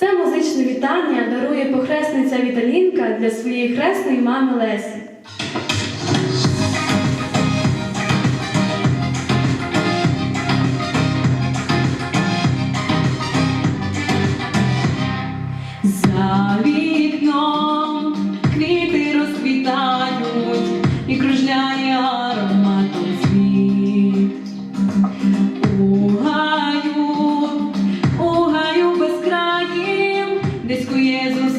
Це музичне вітання дарує похресниця Віталінка для своєї хресної мами Лесі. За вікном квіти розквітають і кружляє аром. Десь Єзус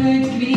Good.